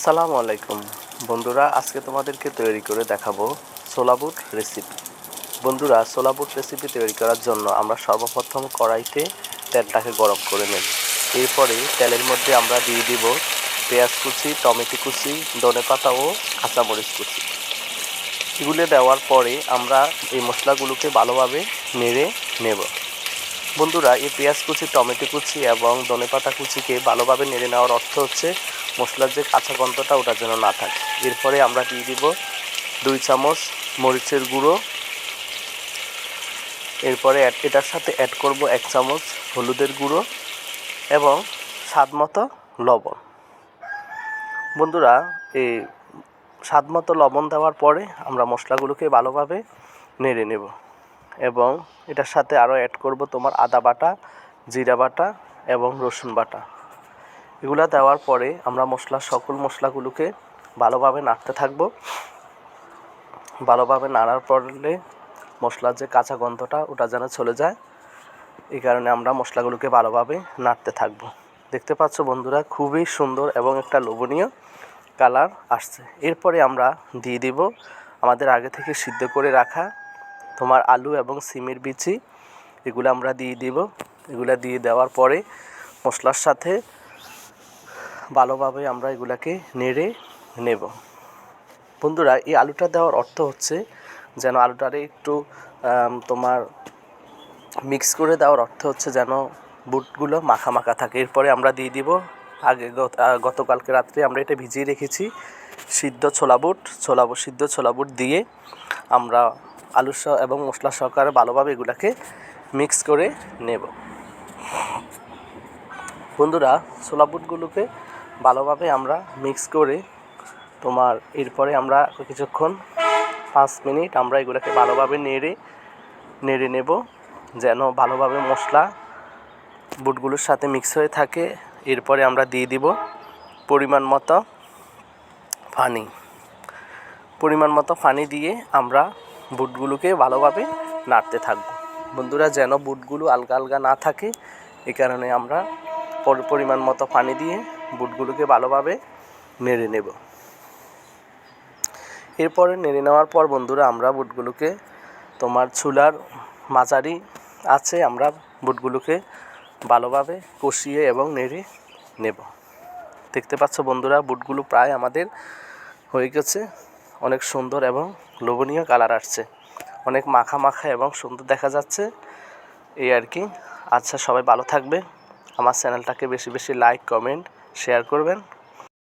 আসসালামু আলাইকুম। বন্ধুরা, আজকে তোমাদেরকে তৈরি করে দেখাবো ছোলা বুট রেসিপি বন্ধুরা ছোলা বুট রেসিপি তৈরি করার জন্য আমরা সর্বপ্রথম কড়াইতে তেলটাকে গরম করে নেব। এরপরে তেলের মধ্যে আমরা দিয়ে দিব পেঁয়াজ কুচি, টমেটো কুচি, ধনে পাতা ও কাঁচামরিচ কুচি। এগুলো দেওয়ার পরে আমরা এই মশলাগুলোকে ভালোভাবে নেড়ে নেব। বন্ধুরা, এই পেঁয়াজ কুচি, টমেটো কুচি এবং ধনেপাতা কুচিকে ভালোভাবে নেড়ে নেওয়ার অর্থ হচ্ছে মশলার যে কাঁচা গন্ধটা ওটা যেন না থাকে। এরপরে আমরা দিয়ে দিব দুই চামচ মরিচের গুঁড়ো। এরপরে এটার সাথে অ্যাড করব এক চামচ হলুদের গুঁড়ো এবং স্বাদ মতো লবণ। বন্ধুরা এই স্বাদ মতো লবণ দেওয়ার পরে আমরা মশলাগুলোকে ভালোভাবে নেড়ে নেব এবং এটার সাথে আরও অ্যাড করব তোমার আদা বাটা, জিরা বাটা এবং রসুন বাটা। এগুলো দেওয়ার পরে আমরা মশলা, সকল মশলাগুলোকে ভালোভাবে নাড়তে থাকব। ভালোভাবে নাড়ার পরে মশলার যে কাঁচা গন্ধটা, ওটা যেন চলে যায়। এই কারণে আমরা মশলাগুলোকে ভালোভাবে নাড়তে থাকব। দেখতে পাচ্ছ বন্ধুরা, খুবই সুন্দর এবং একটা লোভনীয় কালার আসছে। এরপরে আমরা দিয়ে দিব আমাদের আগে থেকে সিদ্ধ করে রাখা তোমার আলু এবং সিমের বিচি। এগুলো আমরা দিয়ে দিব। এগুলো দিয়ে দেওয়ার পরে মশলার সাথে ভালোভাবে আমরা এগুলাকে নেড়ে নেব। বন্ধুরা, এই আলুটা দেওয়ার অর্থ হচ্ছে যেন আলুটারে একটু তোমার মিক্স করে দেওয়ার অর্থ হচ্ছে যেন বুটগুলো মাখা মাখা থাকে। এরপরে আমরা দিয়ে দিব, আগে গত- গতকালকে রাত্রে আমরা এটা ভিজিয়ে রেখেছি, সিদ্ধ ছোলা বুট, ছোলা সিদ্ধ ছোলা বুট দিয়ে আমরা আলু এবং মশলা সহকারে ভালোভাবে এগুলাকে মিক্স করে নেব। বন্ধুরা ছোলা বুটগুলোকে ভালোভাবে আমরা মিক্স করে তোমার এরপরে আমরা কিছুক্ষণ, পাঁচ মিনিট আমরা এগুলোকে ভালোভাবে নেড়ে নেড়ে নেব যেন ভালোভাবে মশলা বুটগুলোর সাথে মিক্স হয়ে থাকে। এরপরে আমরা দিয়ে দিব পরিমাণ মতো ফানি পরিমাণ মতো ফানি দিয়ে আমরা বুটগুলোকে ভালোভাবে নাড়তে থাকব। বন্ধুরা, যেন বুটগুলো আলগা আলগা না থাকে এই কারণে আমরা পরিমাণ মতো পানি দিয়ে বুটগুলোকে ভালোভাবে নেড়ে নেব। এরপরে নেড়ে নেওয়ার পর বন্ধুরা আমরা বুটগুলোকে, তোমার চুলার মাঝারি আছে, আমরা বুটগুলোকে ভালোভাবে কষিয়ে এবং নেড়ে নেব। দেখতে পাচ্ছ বন্ধুরা, বুটগুলো প্রায় আমাদের হয়ে গেছে। অনেক সুন্দর এবং লোভনীয় কালার আসছে। অনেক মাখা মাখা এবং সুন্দর দেখা যাচ্ছে। এই আর কি। আচ্ছা সবাই ভালো থাকবে। আমার চ্যানেলটাকে বেশি বেশি লাইক কমেন্ট শেয়ার করবেন।